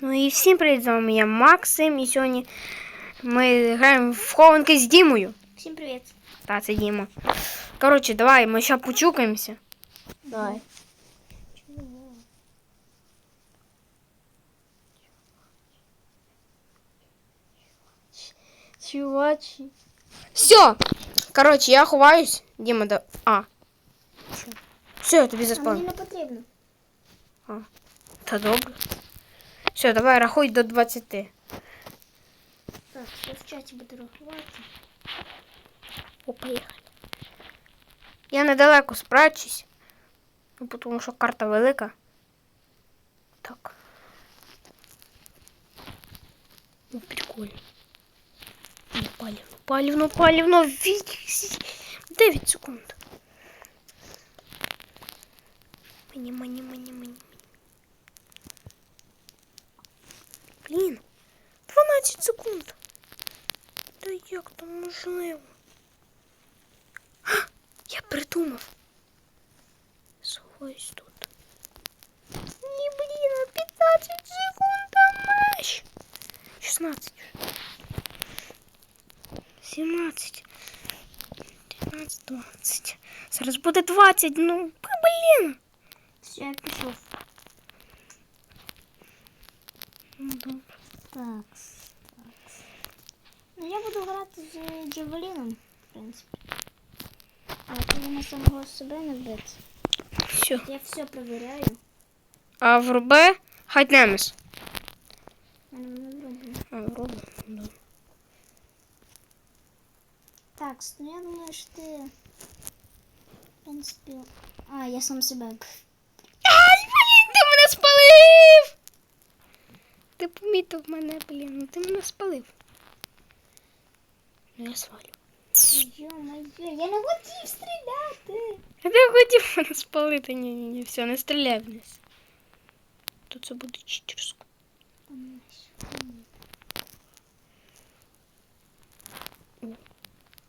Ну і всім привіт, з вами я Максим, і сьогодні ми граємо в хованки з Дімою. Всім привіт. Та, це Діма. Коротше, давай, ми ще почукаємося. Давай. Чувачі. Все. Коротше, я ховаюсь. Діма, да. А. Все, я тобі А мені заспав. не потрібно. Та добре. Все, давай рахуй до 20. Так, я в чаті буду рахувати. О, поїхали. Я недалеко спрячусь. Ну, тому що карта велика. Так. Ну, прикольно. Ну, палівно, палівно, палівно. 9 секунд. Мені, мені, мені, мені. то можливо? А, Я придумав. Сховаюсь тут. Ні, блін, 15 секунд там меш. 16. 17. 19, 20. Зараз буде 20. Ну, блін. Все, я пішов. Ну, добре. Так. Я буду грати з Джавеліном, в принципі. А коли на самого себе не вбити. Все. Я все перевіряю. А в РБ Хайтнемес. Мене не зроблено. А, в РБ. Да. Так, ну я думаю, що ти. В принципі. А, я сам себе. Ай, блін, ти мене спалив! Ти помітив мене, блін, ну ти мене спалив. Ну я свалю. Йо-моє, я не хотів стріляти. Я не хотів мене спалити. Ні, ні, ні, все, не стріляй вниз. То це буде читерсько.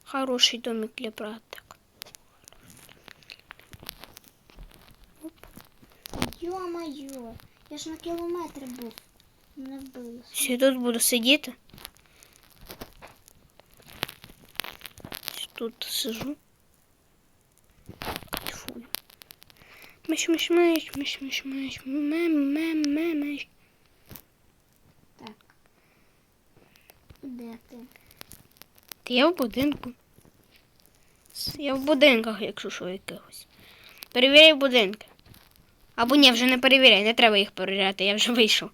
Хороший домик для браток. Оп. Йо-моє, я ж на кілометр був. Мене вбили. Все, я тут буду сидіти. Тут сижу. Кайфую. Миш, миш, миш, миш, миш, миш, мем, мем, мем, миш. Так. Де ти? Та я в будинку. Я в будинках, якщо що якихось. Перевіряй будинки. Або ні, вже не перевіряй, не треба їх перевіряти, я вже вийшов.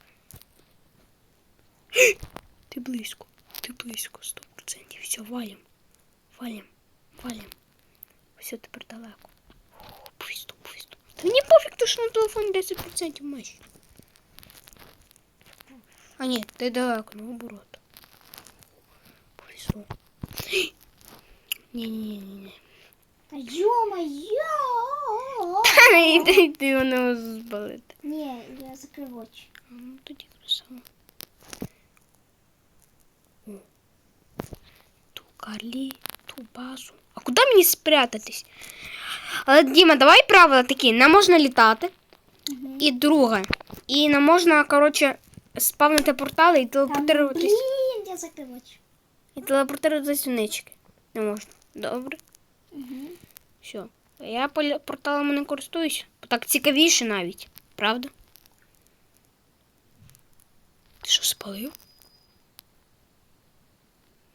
Ти близько, ти близько, 100%. Все, валім. Валім, валім. Все, тепер далеко. О, Повісто, повісто. Та мені пофіг, то що на телефоні 10% маєш. А ні, ти далеко, наоборот. Повісто. Ні-ні-ні. Та йо-моє! Іди, йди мене збалити. Ні, я закрив очі. Ну, тоді красиво. О. Ту базу. А куди мені спрятатись? Але, Діма, давай правила такі. Не можна літати. Угу. І друге. І не можна, коротше, спавнити портали і телепортуватись. блін, я закрив очі. І телепортуватись в нички. Не можна. Добре. Угу. Все. Я порталами не користуюсь. Так цікавіше навіть. Правда? Ти що спалив?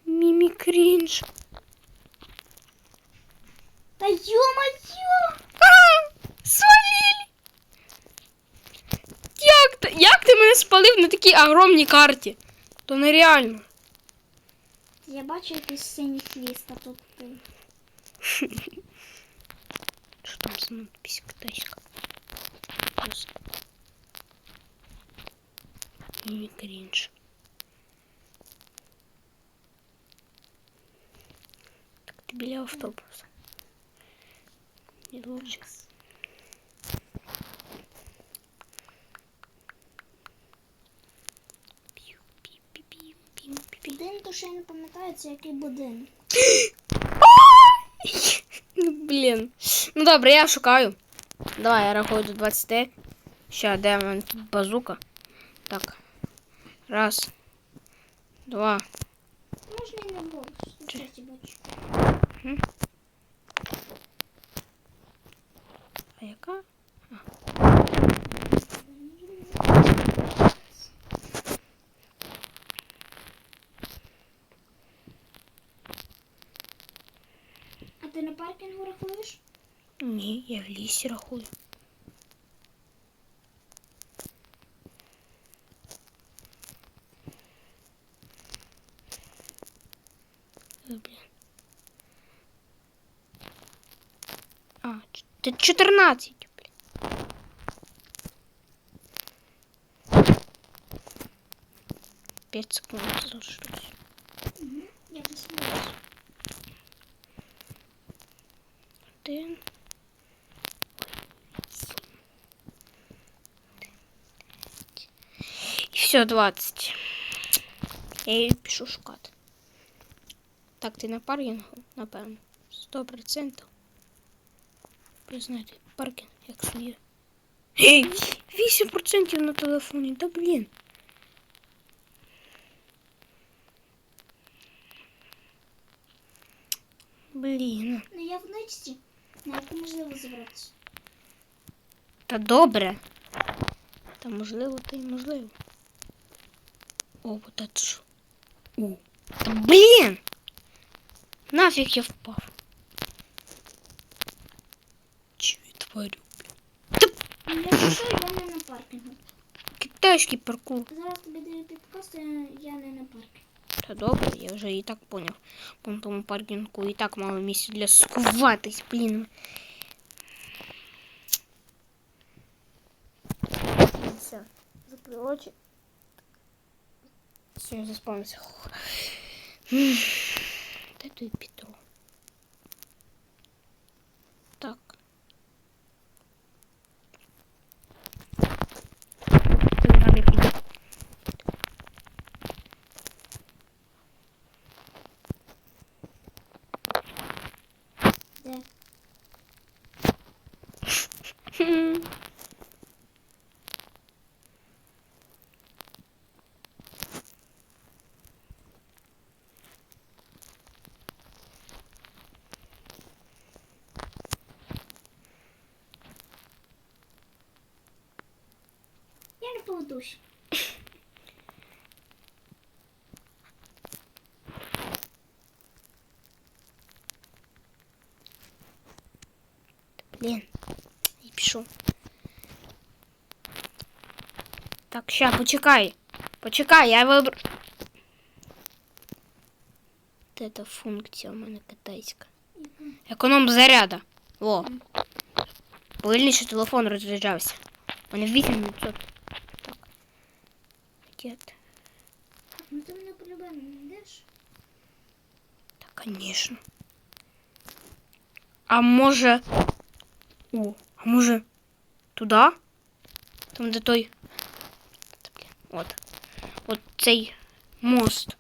Мімі крінж. Та йо-моє! А! Свалили! Як ти, як ти мене спалив на такій огромній карті? То нереально. Я бачу якийсь синій хвіст, а тут ти. Що там за надпись китайська? Просто. Мімі крінж. Так, ти біля автобуса. Будинок, що я не пам'ятаю, це який будинок. Ну, Блін. Ну добре, я шукаю. Давай, я рахую до 20. Ще, де в мене тут базука. Так. Раз. Два. Можна і на голос. Кстати, А яка? А ти на паркінгу рахуєш? Ні, я в лісі рахую. Блін. А, ч- ти 14, блін. П'ять секунд залишилось. Угу. Я посмотрю. Один. І все, 20. Я її пишу шукати. Так, ти на паркінгу, напевно. 100%. Признайте, паркінг як своє. Ей, 8% на телефоні, да блін. Блін. Ну я в ничці. На яку можливо забратися. Та добре. Та можливо, та й можливо. О, вот это ж. О. Та блін! Нафіг я впав. Тварю? Ну, я пишу, я не на паркінгу. Китайський паркур. Зараз тобі даю підказ, я, я не на паркінгу. Та добре, я вже і так поняв. По тому паркінгу і так мало місця для сховатись, блін. Все, закрий очі. Все, я заспавнився. Хух. М, Де той Петро? Так. Ти далі піде. Де? Хм. Я не поведусь. Блін, і пішов. Так, ща, почекай. Почекай, я вибрав. Де та функція у мене китайська? Економ заряда. О. Повільніше телефон розряджався. У мене 8%. Так. Где ти? Ну ти мене по-любому не йдеш. Та, конечно. А може. О, а може. Туди? Там де той. Та, блін, От. От цей мост.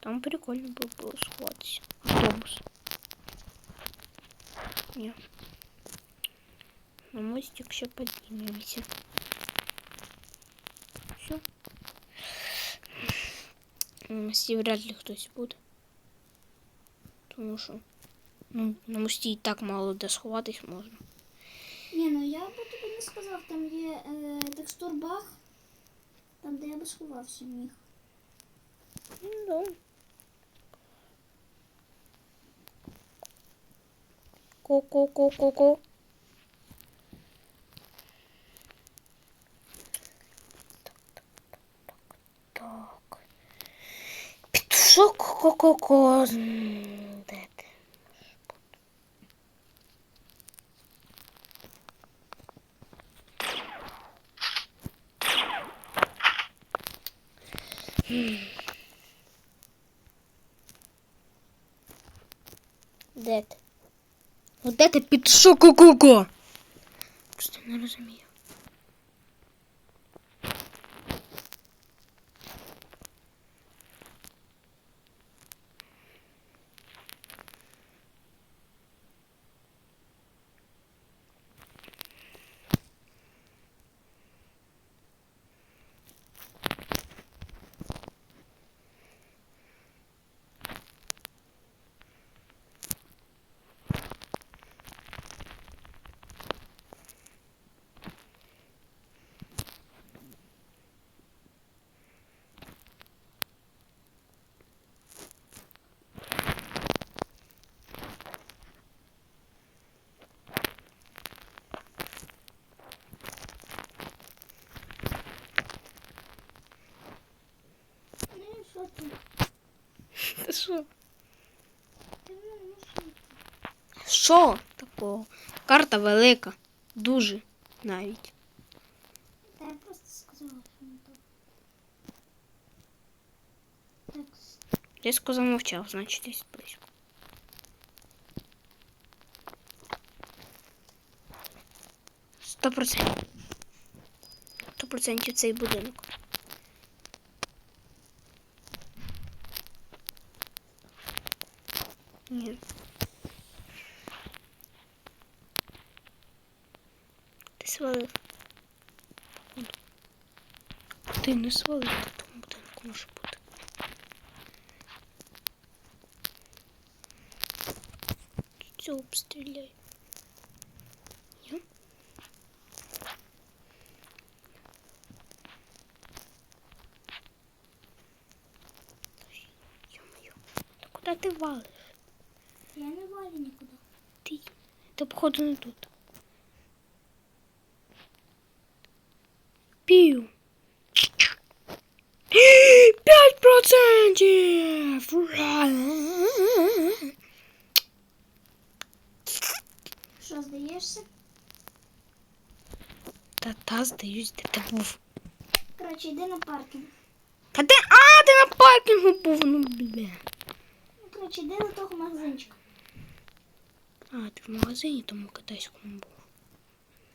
Там прикольно було було сховатися. Автобус. Ні. На мостик ще піднімемося. На мості вряд ли хтось буде. Тому що ну, на мості і так мало де сховатись можна. Ні, ну я би тобі не сказав, там є е, текстур баг, там де я би сховався міг. Ну, да. Ко-ко-ко-ко-ко. Коко. Так. Де ти? Де ти під шоку-ку-ку? Не розумію. Що? Що такого? Карта велика. Дуже навіть. Та я просто сказала, що не так. Так, Різко замовчав, значить десь близько. Сто процентів. Сто процентів цей будинок. Ні. Ти свалив. Ти не свалив, в тому будинку може. Цього обстріляй. Я? Ё-моё. Та куди ти валиш? Валю нікуди. Ти. Ти походу не тут. Пів. П'ять процентів! Що, здаєшся? Та та здаюсь, де ти був. Коротше, йди на паркінг. Та ти, а, ти на паркінгу був, ну бля. Коротше, йди до того магазинчика. А, ти в магазині тому китайському був.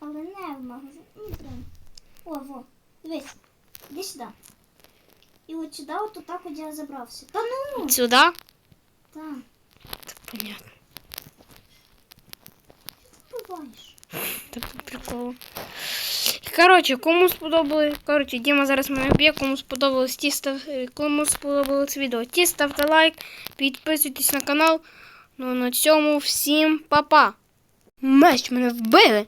Але не в магазин. Ні, прям. О, во. Дивись. Іди сюди. І от сюди, от так от я забрався. Та ну! Сюди? Там. Та понятно. Що ти буваєш? Та по приколу. Коротше, кому сподобалось. Коротше, Діма зараз мене б'є, кому сподобалось ті став... е, кому сподобалось відео. Ті ставте лайк, підписуйтесь на канал. Ну на цьому всім па-па. Меч мене вбили.